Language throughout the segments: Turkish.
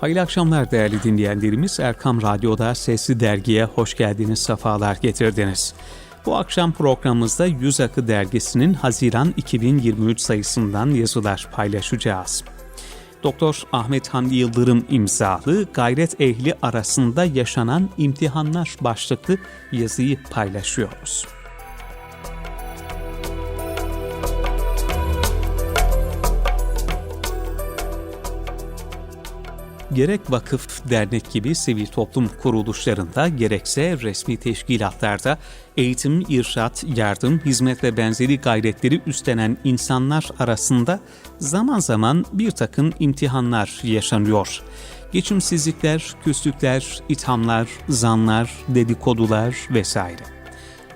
Hayırlı akşamlar değerli dinleyenlerimiz. Erkam Radyo'da Sesli Dergi'ye hoş geldiniz, sefalar getirdiniz. Bu akşam programımızda Yüz Akı Dergisi'nin Haziran 2023 sayısından yazılar paylaşacağız. Doktor Ahmet Hamdi Yıldırım imzalı Gayret Ehli arasında yaşanan imtihanlar başlıklı yazıyı paylaşıyoruz. Gerek vakıf, dernek gibi sivil toplum kuruluşlarında gerekse resmi teşkilatlarda eğitim, irşat, yardım, hizmet ve benzeri gayretleri üstlenen insanlar arasında zaman zaman bir takım imtihanlar yaşanıyor. Geçimsizlikler, küslükler, ithamlar, zanlar, dedikodular vesaire.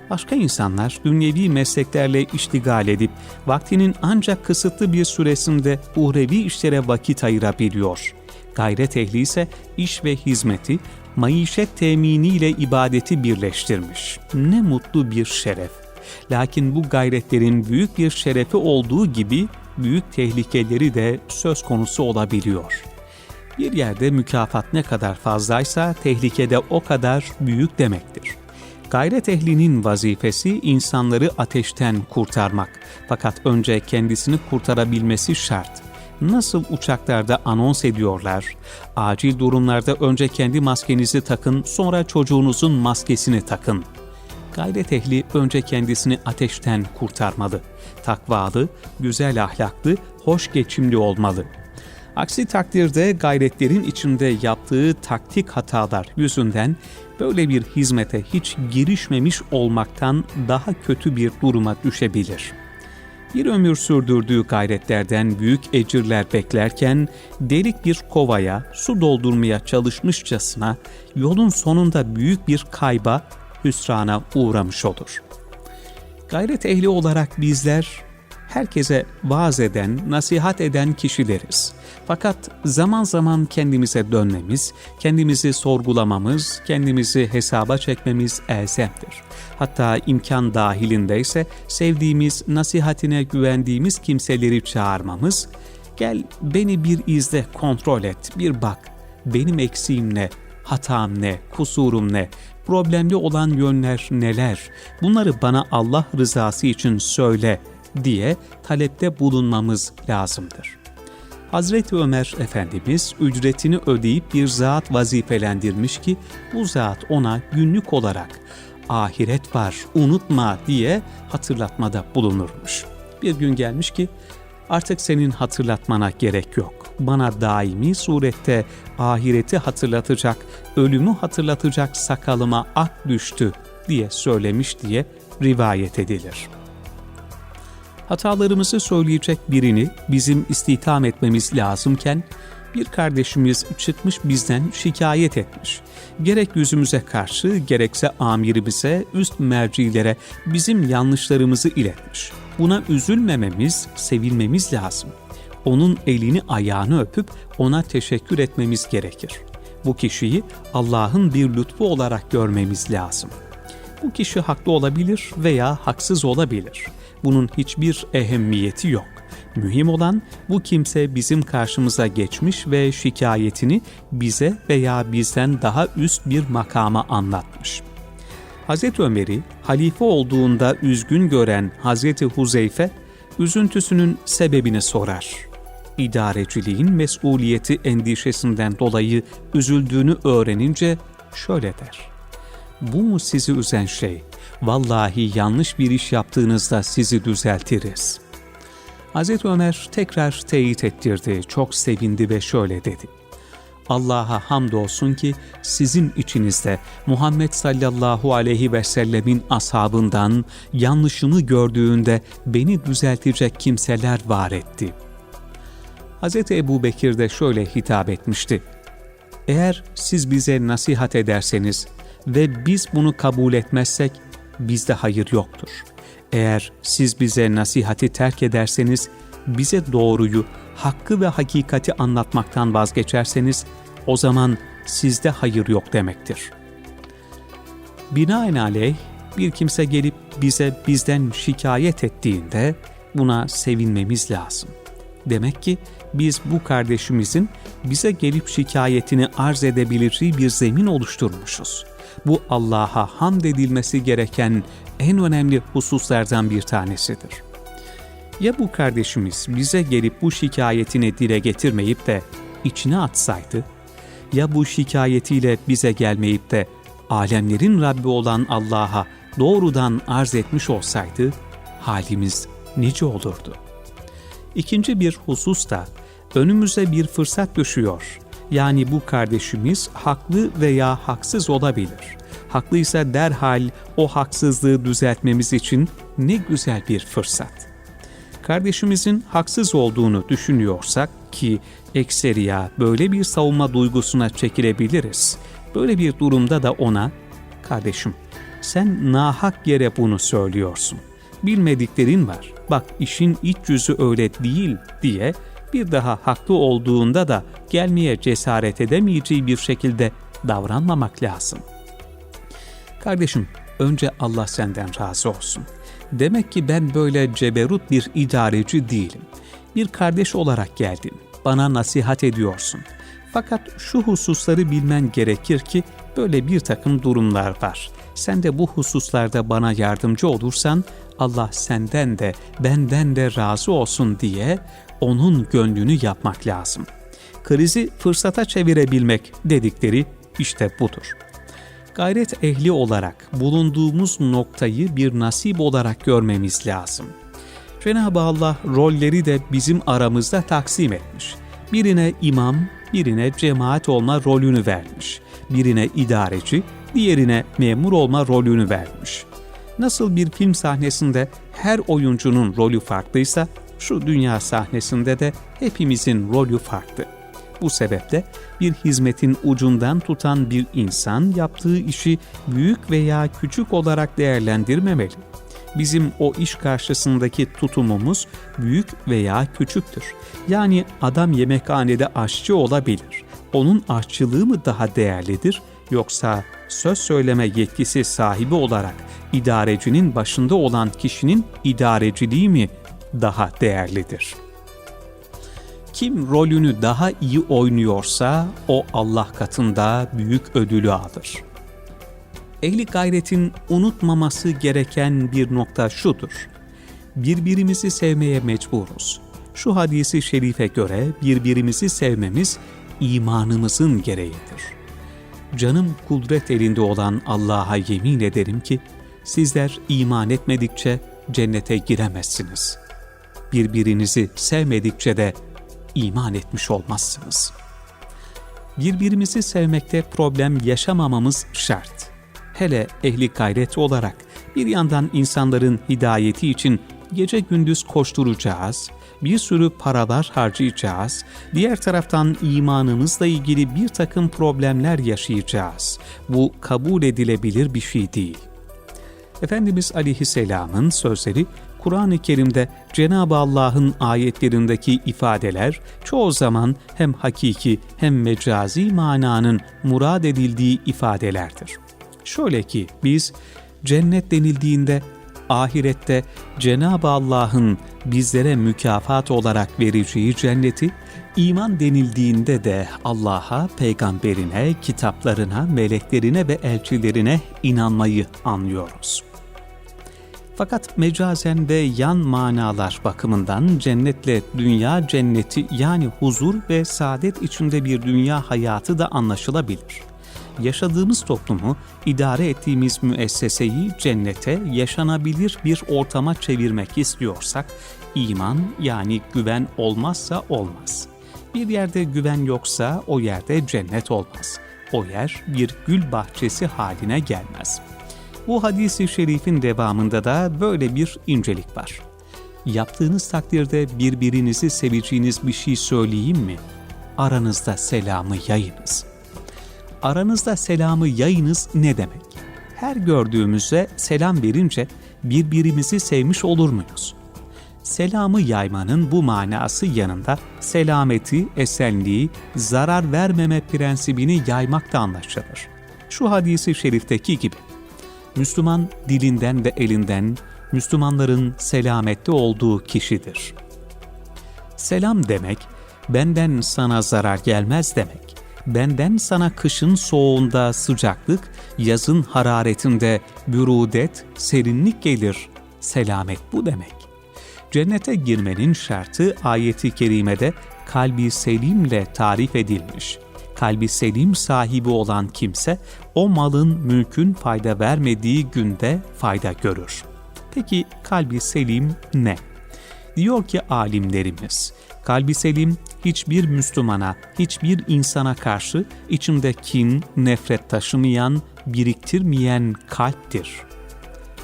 Başka insanlar dünyevi mesleklerle iştigal edip vaktinin ancak kısıtlı bir süresinde uhrevi işlere vakit ayırabiliyor.'' Gayret ehli ise iş ve hizmeti, maişet teminiyle ibadeti birleştirmiş. Ne mutlu bir şeref. Lakin bu gayretlerin büyük bir şerefi olduğu gibi büyük tehlikeleri de söz konusu olabiliyor. Bir yerde mükafat ne kadar fazlaysa tehlike de o kadar büyük demektir. Gayret ehlinin vazifesi insanları ateşten kurtarmak. Fakat önce kendisini kurtarabilmesi şart nasıl uçaklarda anons ediyorlar? Acil durumlarda önce kendi maskenizi takın, sonra çocuğunuzun maskesini takın. Gayret ehli önce kendisini ateşten kurtarmalı. Takvalı, güzel ahlaklı, hoş geçimli olmalı. Aksi takdirde gayretlerin içinde yaptığı taktik hatalar yüzünden böyle bir hizmete hiç girişmemiş olmaktan daha kötü bir duruma düşebilir.'' Bir ömür sürdürdüğü gayretlerden büyük ecirler beklerken delik bir kovaya su doldurmaya çalışmışçasına yolun sonunda büyük bir kayba, hüsrana uğramış olur. Gayret ehli olarak bizler herkese vaaz eden, nasihat eden kişileriz. Fakat zaman zaman kendimize dönmemiz, kendimizi sorgulamamız, kendimizi hesaba çekmemiz elzemdir. Hatta imkan dahilindeyse sevdiğimiz, nasihatine güvendiğimiz kimseleri çağırmamız, gel beni bir izle, kontrol et, bir bak, benim eksiğim ne, hatam ne, kusurum ne, problemli olan yönler neler, bunları bana Allah rızası için söyle diye talepte bulunmamız lazımdır. Hazreti Ömer Efendimiz ücretini ödeyip bir zat vazifelendirmiş ki bu zat ona günlük olarak ahiret var unutma diye hatırlatmada bulunurmuş. Bir gün gelmiş ki artık senin hatırlatmana gerek yok. Bana daimi surette ahireti hatırlatacak, ölümü hatırlatacak sakalıma ak düştü diye söylemiş diye rivayet edilir.'' Hatalarımızı söyleyecek birini bizim istihdam etmemiz lazımken bir kardeşimiz çıkmış bizden şikayet etmiş. Gerek yüzümüze karşı gerekse amirimize, üst mercilere bizim yanlışlarımızı iletmiş. Buna üzülmememiz, sevilmemiz lazım. Onun elini ayağını öpüp ona teşekkür etmemiz gerekir. Bu kişiyi Allah'ın bir lütfu olarak görmemiz lazım. Bu kişi haklı olabilir veya haksız olabilir bunun hiçbir ehemmiyeti yok. Mühim olan bu kimse bizim karşımıza geçmiş ve şikayetini bize veya bizden daha üst bir makama anlatmış. Hz. Ömer'i halife olduğunda üzgün gören Hz. Huzeyfe, üzüntüsünün sebebini sorar. İdareciliğin mesuliyeti endişesinden dolayı üzüldüğünü öğrenince şöyle der. Bu mu sizi üzen şey? Vallahi yanlış bir iş yaptığınızda sizi düzeltiriz. Hz. Ömer tekrar teyit ettirdi, çok sevindi ve şöyle dedi. Allah'a hamdolsun ki sizin içinizde Muhammed sallallahu aleyhi ve sellemin ashabından yanlışımı gördüğünde beni düzeltecek kimseler var etti. Hz. Ebu Bekir de şöyle hitap etmişti. Eğer siz bize nasihat ederseniz ve biz bunu kabul etmezsek bizde hayır yoktur. Eğer siz bize nasihati terk ederseniz, bize doğruyu, hakkı ve hakikati anlatmaktan vazgeçerseniz, o zaman sizde hayır yok demektir. Binaenaleyh bir kimse gelip bize bizden şikayet ettiğinde buna sevinmemiz lazım. Demek ki biz bu kardeşimizin bize gelip şikayetini arz edebileceği bir zemin oluşturmuşuz. Bu Allah'a hamd edilmesi gereken en önemli hususlardan bir tanesidir. Ya bu kardeşimiz bize gelip bu şikayetini dile getirmeyip de içine atsaydı, ya bu şikayetiyle bize gelmeyip de alemlerin Rabbi olan Allah'a doğrudan arz etmiş olsaydı, halimiz nice olurdu. İkinci bir husus da önümüze bir fırsat düşüyor. Yani bu kardeşimiz haklı veya haksız olabilir. Haklıysa derhal o haksızlığı düzeltmemiz için ne güzel bir fırsat. Kardeşimizin haksız olduğunu düşünüyorsak ki ekseriya böyle bir savunma duygusuna çekilebiliriz. Böyle bir durumda da ona, kardeşim sen nahak yere bunu söylüyorsun. Bilmediklerin var. Bak işin iç yüzü öyle değil diye bir daha haklı olduğunda da gelmeye cesaret edemeyeceği bir şekilde davranmamak lazım. Kardeşim, önce Allah senden razı olsun. Demek ki ben böyle ceberut bir idareci değilim. Bir kardeş olarak geldin. Bana nasihat ediyorsun. Fakat şu hususları bilmen gerekir ki böyle bir takım durumlar var. Sen de bu hususlarda bana yardımcı olursan Allah senden de benden de razı olsun diye onun gönlünü yapmak lazım. Krizi fırsata çevirebilmek dedikleri işte budur. Gayret ehli olarak bulunduğumuz noktayı bir nasip olarak görmemiz lazım. Cenab-ı Allah rolleri de bizim aramızda taksim etmiş. Birine imam, birine cemaat olma rolünü vermiş. Birine idareci, diğerine memur olma rolünü vermiş. Nasıl bir film sahnesinde her oyuncunun rolü farklıysa, şu dünya sahnesinde de hepimizin rolü farklı. Bu sebeple bir hizmetin ucundan tutan bir insan yaptığı işi büyük veya küçük olarak değerlendirmemeli. Bizim o iş karşısındaki tutumumuz büyük veya küçüktür. Yani adam yemekhanede aşçı olabilir. Onun aşçılığı mı daha değerlidir yoksa söz söyleme yetkisi sahibi olarak idarecinin başında olan kişinin idareciliği mi daha değerlidir? Kim rolünü daha iyi oynuyorsa o Allah katında büyük ödülü alır. Ehli gayretin unutmaması gereken bir nokta şudur. Birbirimizi sevmeye mecburuz. Şu hadisi şerife göre birbirimizi sevmemiz imanımızın gereğidir. Canım kudret elinde olan Allah'a yemin ederim ki sizler iman etmedikçe cennete giremezsiniz. Birbirinizi sevmedikçe de iman etmiş olmazsınız. Birbirimizi sevmekte problem yaşamamamız şart. Hele ehli gayret olarak bir yandan insanların hidayeti için gece gündüz koşturacağız, bir sürü paralar harcayacağız, diğer taraftan imanımızla ilgili bir takım problemler yaşayacağız. Bu kabul edilebilir bir şey değil. Efendimiz Aleyhisselam'ın sözleri Kur'an-ı Kerim'de Cenab-ı Allah'ın ayetlerindeki ifadeler çoğu zaman hem hakiki hem mecazi mananın murad edildiği ifadelerdir. Şöyle ki biz cennet denildiğinde ahirette Cenab-ı Allah'ın bizlere mükafat olarak vereceği cenneti, iman denildiğinde de Allah'a, peygamberine, kitaplarına, meleklerine ve elçilerine inanmayı anlıyoruz. Fakat mecazen ve yan manalar bakımından cennetle dünya cenneti yani huzur ve saadet içinde bir dünya hayatı da anlaşılabilir. Yaşadığımız toplumu, idare ettiğimiz müesseseyi cennete, yaşanabilir bir ortama çevirmek istiyorsak, iman yani güven olmazsa olmaz. Bir yerde güven yoksa o yerde cennet olmaz. O yer bir gül bahçesi haline gelmez.'' Bu hadisi şerifin devamında da böyle bir incelik var. Yaptığınız takdirde birbirinizi seveceğiniz bir şey söyleyeyim mi? Aranızda selamı yayınız. Aranızda selamı yayınız ne demek? Her gördüğümüzde selam verince birbirimizi sevmiş olur muyuz? Selamı yaymanın bu manası yanında selameti, esenliği, zarar vermeme prensibini yaymak da anlaşılır. Şu hadisi şerifteki gibi Müslüman dilinden ve elinden Müslümanların selamette olduğu kişidir. Selam demek, benden sana zarar gelmez demek. Benden sana kışın soğuğunda sıcaklık, yazın hararetinde bürudet, serinlik gelir. Selamet bu demek. Cennete girmenin şartı ayeti kerimede kalbi selimle tarif edilmiş. Kalbi selim sahibi olan kimse o malın mülkün fayda vermediği günde fayda görür. Peki kalbi selim ne? Diyor ki alimlerimiz, kalbi selim hiçbir Müslümana, hiçbir insana karşı içinde kin, nefret taşımayan, biriktirmeyen kalptir.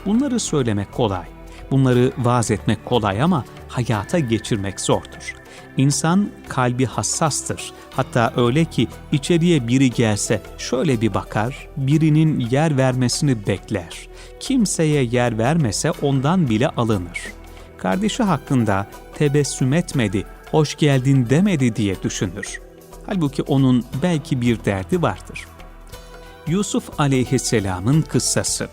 Bunları söylemek kolay. Bunları vaaz etmek kolay ama hayata geçirmek zordur. İnsan kalbi hassastır. Hatta öyle ki içeriye biri gelse şöyle bir bakar, birinin yer vermesini bekler. Kimseye yer vermese ondan bile alınır. Kardeşi hakkında tebessüm etmedi, hoş geldin demedi diye düşünür. Halbuki onun belki bir derdi vardır. Yusuf aleyhisselamın kıssası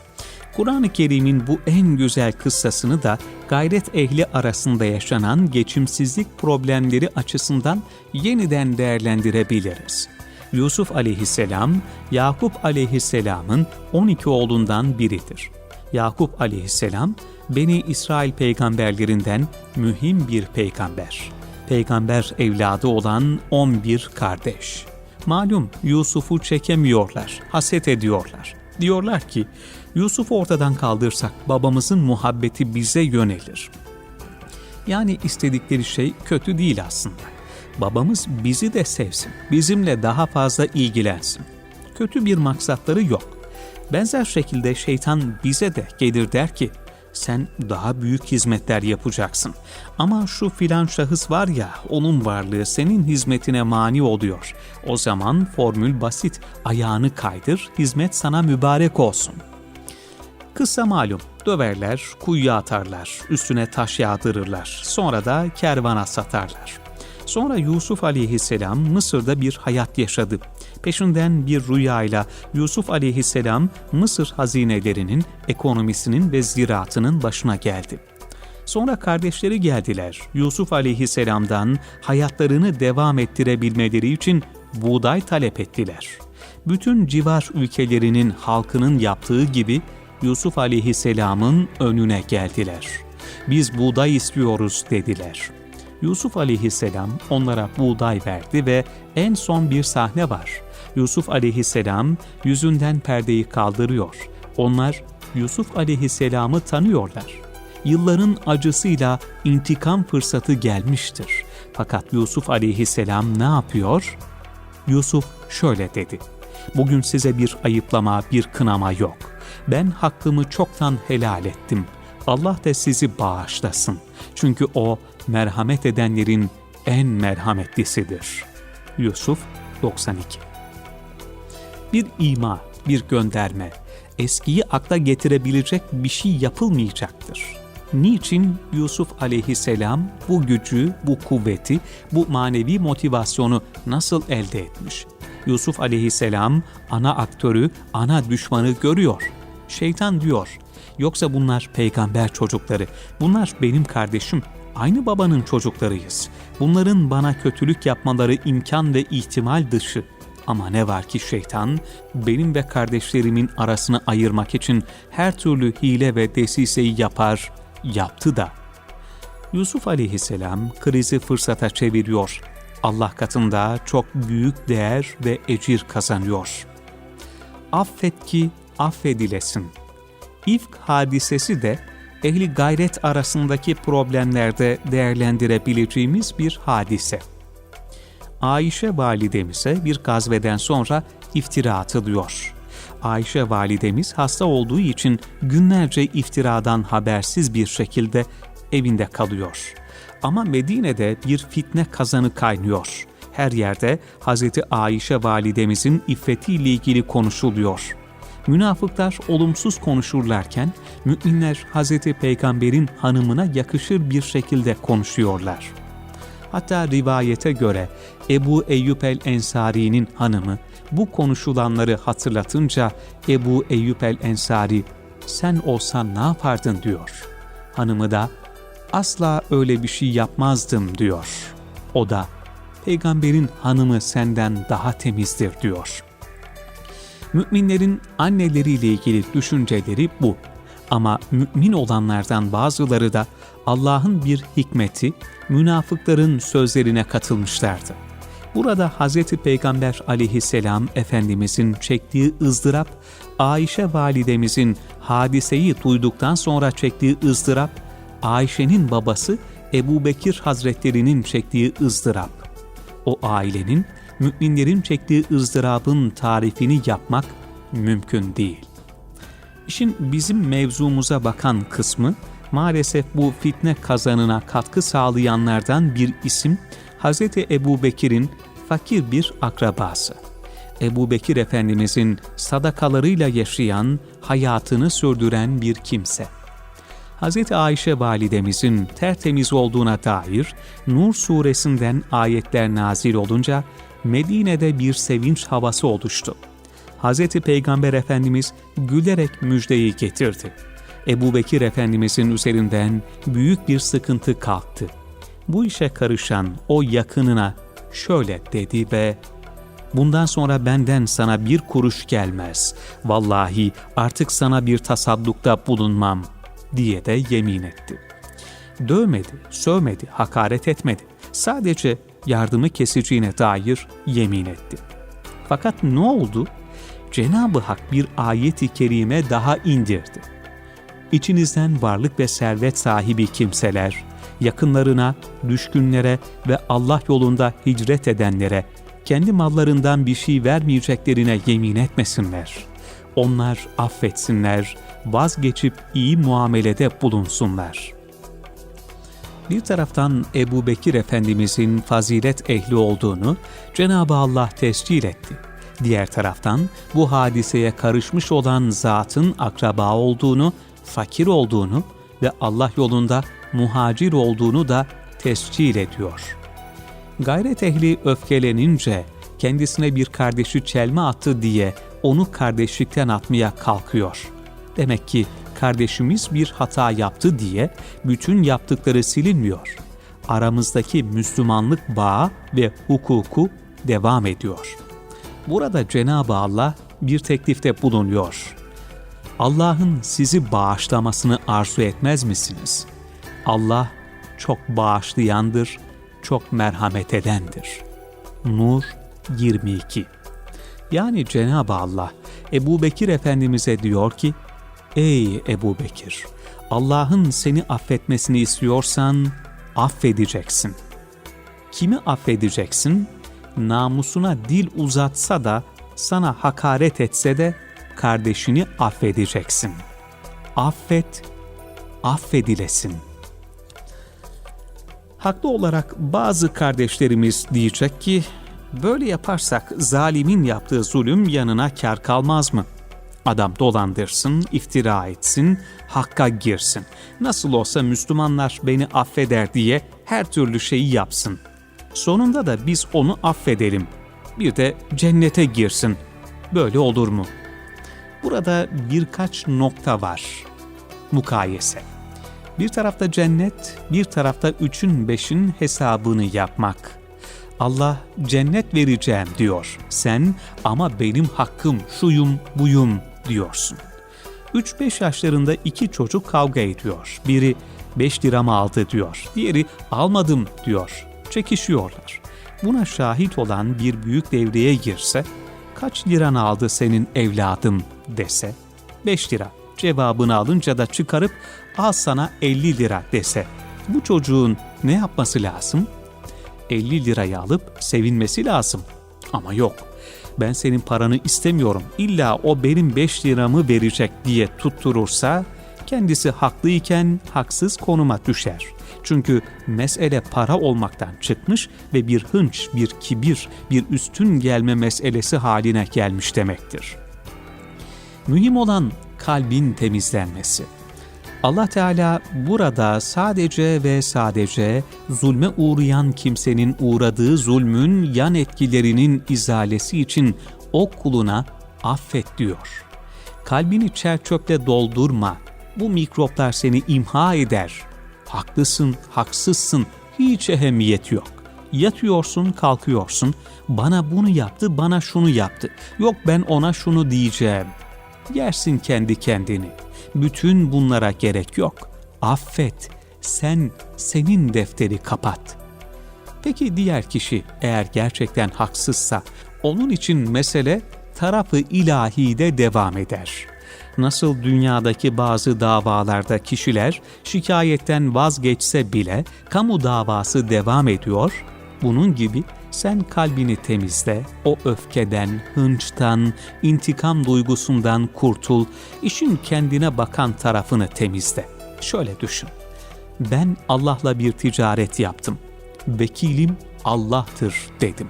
Kur'an-ı Kerim'in bu en güzel kıssasını da gayret ehli arasında yaşanan geçimsizlik problemleri açısından yeniden değerlendirebiliriz. Yusuf aleyhisselam, Yakup aleyhisselamın 12 oğlundan biridir. Yakup aleyhisselam, Beni İsrail peygamberlerinden mühim bir peygamber. Peygamber evladı olan 11 kardeş. Malum Yusuf'u çekemiyorlar, haset ediyorlar. Diyorlar ki, Yusuf ortadan kaldırsak babamızın muhabbeti bize yönelir. Yani istedikleri şey kötü değil aslında. Babamız bizi de sevsin, bizimle daha fazla ilgilensin. Kötü bir maksatları yok. Benzer şekilde şeytan bize de gelir der ki, sen daha büyük hizmetler yapacaksın. Ama şu filan şahıs var ya, onun varlığı senin hizmetine mani oluyor. O zaman formül basit, ayağını kaydır, hizmet sana mübarek olsun.'' Kısa malum, döverler, kuyuya atarlar, üstüne taş yağdırırlar, sonra da kervana satarlar. Sonra Yusuf aleyhisselam Mısır'da bir hayat yaşadı. Peşinden bir rüyayla Yusuf aleyhisselam Mısır hazinelerinin, ekonomisinin ve ziraatının başına geldi. Sonra kardeşleri geldiler. Yusuf aleyhisselamdan hayatlarını devam ettirebilmeleri için buğday talep ettiler. Bütün civar ülkelerinin halkının yaptığı gibi Yusuf aleyhisselamın önüne geldiler. Biz buğday istiyoruz dediler. Yusuf aleyhisselam onlara buğday verdi ve en son bir sahne var. Yusuf aleyhisselam yüzünden perdeyi kaldırıyor. Onlar Yusuf aleyhisselamı tanıyorlar. Yılların acısıyla intikam fırsatı gelmiştir. Fakat Yusuf aleyhisselam ne yapıyor? Yusuf şöyle dedi. Bugün size bir ayıplama, bir kınama yok.'' ben hakkımı çoktan helal ettim. Allah da sizi bağışlasın. Çünkü O merhamet edenlerin en merhametlisidir. Yusuf 92 Bir ima, bir gönderme, eskiyi akla getirebilecek bir şey yapılmayacaktır. Niçin Yusuf aleyhisselam bu gücü, bu kuvveti, bu manevi motivasyonu nasıl elde etmiş? Yusuf aleyhisselam ana aktörü, ana düşmanı görüyor. Şeytan diyor, yoksa bunlar peygamber çocukları, bunlar benim kardeşim, aynı babanın çocuklarıyız. Bunların bana kötülük yapmaları imkan ve ihtimal dışı. Ama ne var ki şeytan, benim ve kardeşlerimin arasını ayırmak için her türlü hile ve desiseyi yapar, yaptı da. Yusuf aleyhisselam krizi fırsata çeviriyor. Allah katında çok büyük değer ve ecir kazanıyor. Affet ki affedilesin. İfk hadisesi de ehli gayret arasındaki problemlerde değerlendirebileceğimiz bir hadise. Ayşe validemize bir gazveden sonra iftira atılıyor. Ayşe validemiz hasta olduğu için günlerce iftiradan habersiz bir şekilde evinde kalıyor. Ama Medine'de bir fitne kazanı kaynıyor. Her yerde Hz. Ayşe validemizin iffetiyle ilgili konuşuluyor. Münafıklar olumsuz konuşurlarken müminler Hz. Peygamber'in hanımına yakışır bir şekilde konuşuyorlar. Hatta rivayete göre Ebu Eyyub el-Ensari'nin hanımı bu konuşulanları hatırlatınca Ebu Eyyub el-Ensari sen olsan ne yapardın diyor. Hanımı da asla öyle bir şey yapmazdım diyor. O da peygamberin hanımı senden daha temizdir diyor. Müminlerin anneleriyle ilgili düşünceleri bu. Ama mümin olanlardan bazıları da Allah'ın bir hikmeti, münafıkların sözlerine katılmışlardı. Burada Hz. Peygamber aleyhisselam Efendimizin çektiği ızdırap, Ayşe validemizin hadiseyi duyduktan sonra çektiği ızdırap, Ayşe'nin babası Ebu Bekir Hazretlerinin çektiği ızdırap. O ailenin, müminlerin çektiği ızdırabın tarifini yapmak mümkün değil. İşin bizim mevzumuza bakan kısmı, maalesef bu fitne kazanına katkı sağlayanlardan bir isim, Hz. Ebu Bekir'in fakir bir akrabası. Ebu Bekir Efendimizin sadakalarıyla yaşayan, hayatını sürdüren bir kimse. Hz. Ayşe validemizin tertemiz olduğuna dair Nur suresinden ayetler nazil olunca Medine'de bir sevinç havası oluştu. Hz. Peygamber Efendimiz gülerek müjdeyi getirdi. Ebu Bekir Efendimizin üzerinden büyük bir sıkıntı kalktı. Bu işe karışan o yakınına şöyle dedi ve bundan sonra benden sana bir kuruş gelmez. Vallahi artık sana bir tasaddukta bulunmam diye de yemin etti. Dövmedi, sövmedi, hakaret etmedi. Sadece yardımı keseceğine dair yemin etti. Fakat ne oldu? Cenab-ı Hak bir ayeti kerime daha indirdi. İçinizden varlık ve servet sahibi kimseler, yakınlarına, düşkünlere ve Allah yolunda hicret edenlere kendi mallarından bir şey vermeyeceklerine yemin etmesinler. Onlar affetsinler, vazgeçip iyi muamelede bulunsunlar. Bir taraftan Ebu Bekir Efendimizin fazilet ehli olduğunu Cenab-ı Allah tescil etti. Diğer taraftan bu hadiseye karışmış olan zatın akraba olduğunu, fakir olduğunu ve Allah yolunda muhacir olduğunu da tescil ediyor. Gayret ehli öfkelenince kendisine bir kardeşi çelme attı diye onu kardeşlikten atmaya kalkıyor. Demek ki kardeşimiz bir hata yaptı diye bütün yaptıkları silinmiyor. Aramızdaki Müslümanlık bağı ve hukuku devam ediyor. Burada Cenab-ı Allah bir teklifte bulunuyor. Allah'ın sizi bağışlamasını arzu etmez misiniz? Allah çok bağışlayandır, çok merhamet edendir. Nur 22 Yani Cenab-ı Allah Ebu Bekir Efendimiz'e diyor ki, Ey Ebu Bekir! Allah'ın seni affetmesini istiyorsan affedeceksin. Kimi affedeceksin? Namusuna dil uzatsa da, sana hakaret etse de kardeşini affedeceksin. Affet, affedilesin. Haklı olarak bazı kardeşlerimiz diyecek ki, böyle yaparsak zalimin yaptığı zulüm yanına kar kalmaz mı? Adam dolandırsın, iftira etsin, hakka girsin. Nasıl olsa Müslümanlar beni affeder diye her türlü şeyi yapsın. Sonunda da biz onu affedelim. Bir de cennete girsin. Böyle olur mu? Burada birkaç nokta var. Mukayese. Bir tarafta cennet, bir tarafta üçün beşin hesabını yapmak. Allah cennet vereceğim diyor. Sen ama benim hakkım şuyum buyum diyorsun. 3-5 yaşlarında iki çocuk kavga ediyor. Biri 5 liramı aldı diyor. Diğeri almadım diyor. Çekişiyorlar. Buna şahit olan bir büyük devreye girse, kaç liran aldı senin evladım dese, 5 lira. Cevabını alınca da çıkarıp al sana 50 lira dese, bu çocuğun ne yapması lazım? 50 lirayı alıp sevinmesi lazım. Ama yok ben senin paranı istemiyorum illa o benim 5 liramı verecek diye tutturursa kendisi haklıyken haksız konuma düşer. Çünkü mesele para olmaktan çıkmış ve bir hınç, bir kibir, bir üstün gelme meselesi haline gelmiş demektir. Mühim olan kalbin temizlenmesi. Allah Teala burada sadece ve sadece zulme uğrayan kimsenin uğradığı zulmün yan etkilerinin izalesi için o kuluna affet diyor. Kalbini çerçöple doldurma, bu mikroplar seni imha eder. Haklısın, haksızsın, hiç ehemmiyet yok. Yatıyorsun, kalkıyorsun. Bana bunu yaptı, bana şunu yaptı. Yok ben ona şunu diyeceğim. Yersin kendi kendini. Bütün bunlara gerek yok. Affet. Sen senin defteri kapat. Peki diğer kişi eğer gerçekten haksızsa onun için mesele tarafı ilahide devam eder. Nasıl dünyadaki bazı davalarda kişiler şikayetten vazgeçse bile kamu davası devam ediyor, bunun gibi sen kalbini temizle, o öfkeden, hınçtan, intikam duygusundan kurtul, işin kendine bakan tarafını temizle. Şöyle düşün. Ben Allah'la bir ticaret yaptım. Vekilim Allah'tır dedim.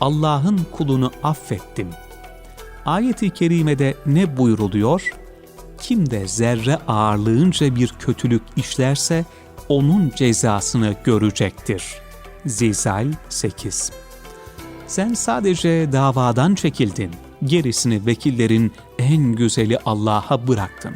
Allah'ın kulunu affettim. Ayet-i kerimede ne buyruluyor? Kim de zerre ağırlığınca bir kötülük işlerse onun cezasını görecektir. Zilzal 8 Sen sadece davadan çekildin. Gerisini vekillerin en güzeli Allah'a bıraktın.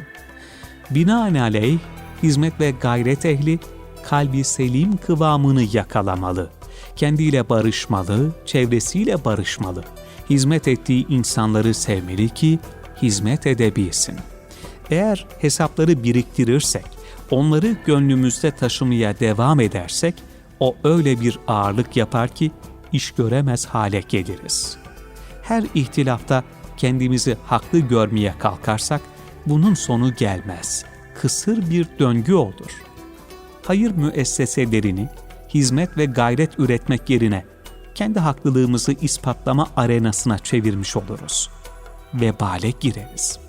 Binaenaleyh hizmet ve gayret ehli kalbi selim kıvamını yakalamalı. Kendiyle barışmalı, çevresiyle barışmalı. Hizmet ettiği insanları sevmeli ki hizmet edebilsin. Eğer hesapları biriktirirsek, onları gönlümüzde taşımaya devam edersek, o öyle bir ağırlık yapar ki iş göremez hale geliriz. Her ihtilafta kendimizi haklı görmeye kalkarsak, bunun sonu gelmez. Kısır bir döngü olur. Hayır müesseselerini hizmet ve gayret üretmek yerine kendi haklılığımızı ispatlama arenasına çevirmiş oluruz. Vebale gireriz.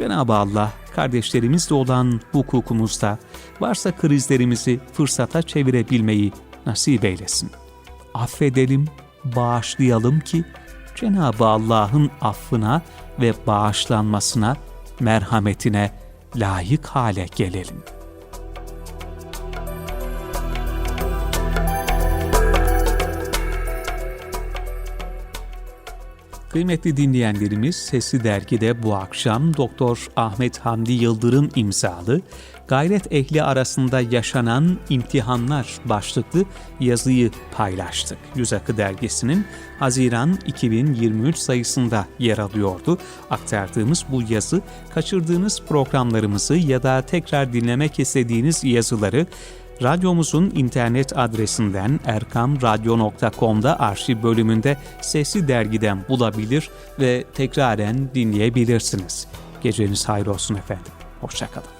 Cenab-ı Allah kardeşlerimizle olan hukukumuzda varsa krizlerimizi fırsata çevirebilmeyi nasip eylesin. Affedelim, bağışlayalım ki Cenab-ı Allah'ın affına ve bağışlanmasına, merhametine layık hale gelelim. Kıymetli dinleyenlerimiz Sesli Dergi'de bu akşam Doktor Ahmet Hamdi Yıldırım imzalı Gayret Ehli arasında yaşanan imtihanlar başlıklı yazıyı paylaştık. Yüz Akı Dergisi'nin Haziran 2023 sayısında yer alıyordu. Aktardığımız bu yazı, kaçırdığınız programlarımızı ya da tekrar dinlemek istediğiniz yazıları Radyomuzun internet adresinden erkamradyo.com'da arşiv bölümünde sesli dergiden bulabilir ve tekraren dinleyebilirsiniz. Geceniz hayır olsun efendim. Hoşçakalın.